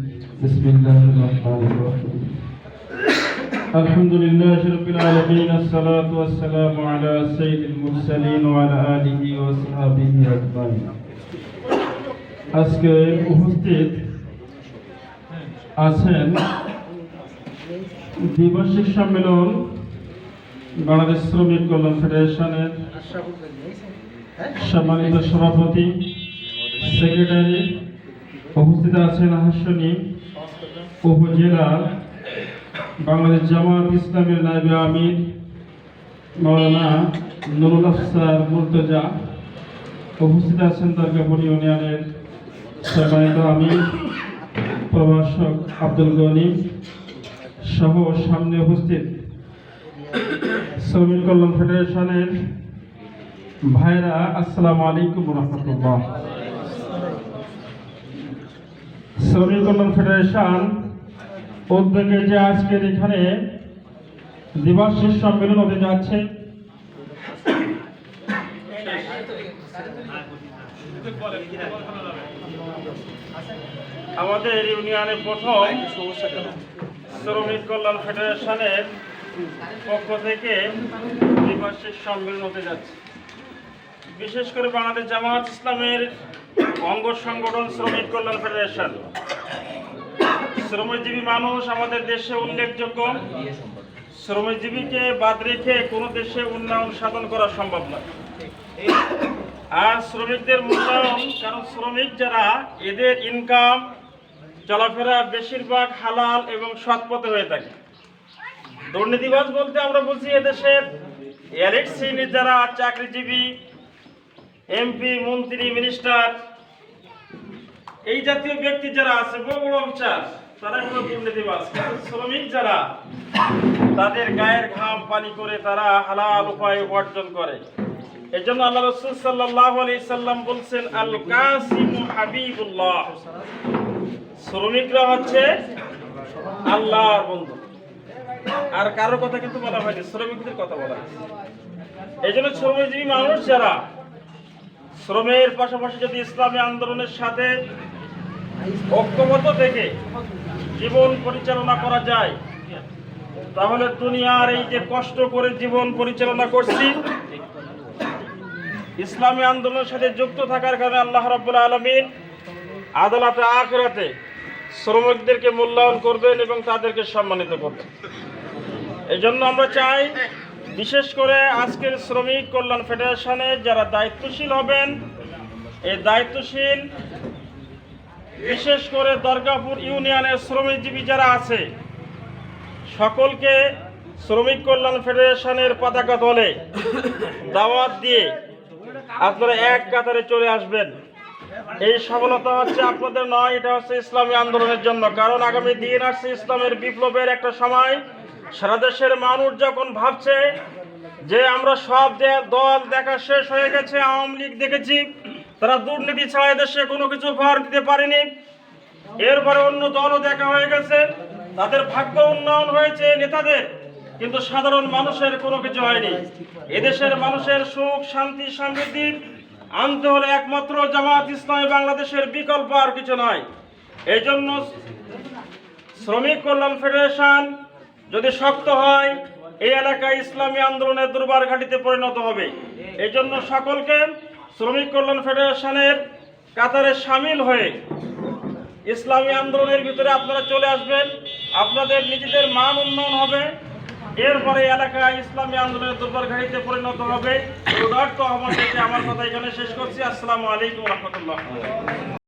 بسم الله الرحمن الرحيم الحمد لله رب العالمين الصلاة والسلام على سيد المرسلين وعلى آله وصحبه أجمعين আজকে উপস্থিত আছেন দ্বিবার্ষিক সম্মেলন বাংলাদেশ শ্রমিক কল্যাণ ফেডারেশনের সম্মানিত সভাপতি সেক্রেটারি উপস্থিত আছেন হাসনী উপজেলা বাংলাদেশ জামাত ইসলামের নাইবে আমির মৌলানা নুরুল আফসার মুর্তজা উপস্থিত আছেন দুর্গাপুর ইউনিয়নের সম্মানিত আমির, প্রভাষক আব্দুল গনি সহ সামনে উপস্থিত শ্রমিক কল্যাণ ফেডারেশনের ভাইরা আসসালামু আলাইকুম রহমতুল্লাহ। শ্রমিক কল্যাণ ফেডারেশন উদ্যোগে যে আজকের এখানে দ্বিবার্ষিক সম্মেলন হতে যাচ্ছে। আমাদের ইউনিয়নের প্রথম শ্রমিক কল্যাণ ফেডারেশনের পক্ষ থেকে দ্বিবার্ষিক সম্মেলন হতে যাচ্ছে। বিশেষ করে বাংলাদেশ জামাত ইসলামের অঙ্গ সংগঠন শ্রমিক কল্যাণ ফেডারেশন। শ্রমজীবী মানুষ আমাদের দেশে উল্লেখযোগ্য। শ্রমজীবীকে বাদ রেখে কোনো দেশে উন্নয়ন সাধন করা সম্ভব নয়। আর শ্রমিকদের মূল্যায়ন, কারণ শ্রমিক যারা, এদের ইনকাম চলাফেরা বেশিরভাগ হালাল এবং সৎ পথে হয়ে থাকে। দুর্নীতিবাজ বলতে আমরা বলছি এদেশের এলিট শ্রেণির যারা চাকরিজীবী এমপি মন্ত্রী মিনিস্টার এই জাতীয় ব্যক্তি যারা আছে, বড় বড় অফিসার তারা হলো দুর্নীতিবাজ কিন্তু শ্রমিক যারা, তাদের গায়ের ঘাম পানি করে তারা হালাল উপায় উপার্জন করে। এই জন্য আল্লাহ রসুল সাল্লাহ আলি সাল্লাম বলছেন আল কাসিম হাবিবুল্লাহ। শ্রমিকরা হচ্ছে আল্লাহর বন্ধু। আর কারোর কথা কিন্তু বলা হয়নি, শ্রমিকদের কথা বলা হয়েছে। এই জন্য শ্রমজীবী মানুষ যারা শ্রমের পাশাপাশি যদি ইসলামী আন্দোলনের সাথে ঐক্যবদ্ধ থেকে জীবন পরিচালনা করা যায়, তাহলে দুনিয়ার এই যে কষ্ট করে জীবন পরিচালনা করছি, ইসলামী আন্দোলনের সাথে যুক্ত থাকার কারণে আল্লাহ রাব্বুল আলমিন আদালতে, আখরাতে শ্রমিকদেরকে মূল্যায়ন করবেন এবং তাদেরকে সম্মানিত করবেন। এই আমরা চাই বিশেষ করে আজকের শ্রমিক কল্যাণ ফেডারেশনে যারা দায়িত্বশীল হবেন, এই দায়িত্বশীল, বিশেষ করে দরগাপুর ইউনিয়নের শ্রমিকজীবী যারা আছে, সকলকে শ্রমিক কল্যাণ ফেডারেশনের পতাকা তলে দাওয়াত দিয়ে আপনারা এক কাতারে চলে আসবেন। এই সফলতা হচ্ছে আপনাদের নয়, এটা হচ্ছে ইসলামী আন্দোলনের জন্য। কারণ আগামী দিন আসছে ইসলামের বিপ্লবের একটা সময়। সারা দেশের মানুষ যখন ভাবছে যে আমরা সব দল দেখা শেষ হয়ে গেছে, আওয়ামী লীগ দেখেছি, তারা দুর্নীতি ছাড়া দেশে কোনো কিছু উপহার দিতে পারেনি। এরপরে অন্য দলও দেখা হয়ে গেছে, তাদের ভাগ্য উন্নয়ন হয়েছে নেতাদের, কিন্তু সাধারণ মানুষের কোনো কিছু হয়নি। এদেশের মানুষের সুখ, শান্তি, সমৃদ্ধি, আনতে হলে একমাত্র জামাত ইসলামী বাংলাদেশের বিকল্প আর কিছু নয়। এই জন্য শ্রমিক কল্যাণ ফেডারেশন যদি শক্ত হয়, এই এলাকায় ইসলামী আন্দোলনের দুর্বার ঘাটিতে পরিণত হবে। এই জন্য সকলকে শ্রমিক কল্যাণ ফেডারেশনের কাতারে সামিল হয়ে ইসলামী আন্দোলনের ভিতরে আপনারা চলে আসবেন। আপনাদের নিজেদের মান উন্নয়ন হবে। এরপরে এলাকায় ইসলামী আন্দোলনের দুর্বার ঘাটিতে পরিণত হবে। আহ্বান আমার কথা এখানে শেষ করছি। আসসালামু আলাইকুম রহমতুল্লাহ।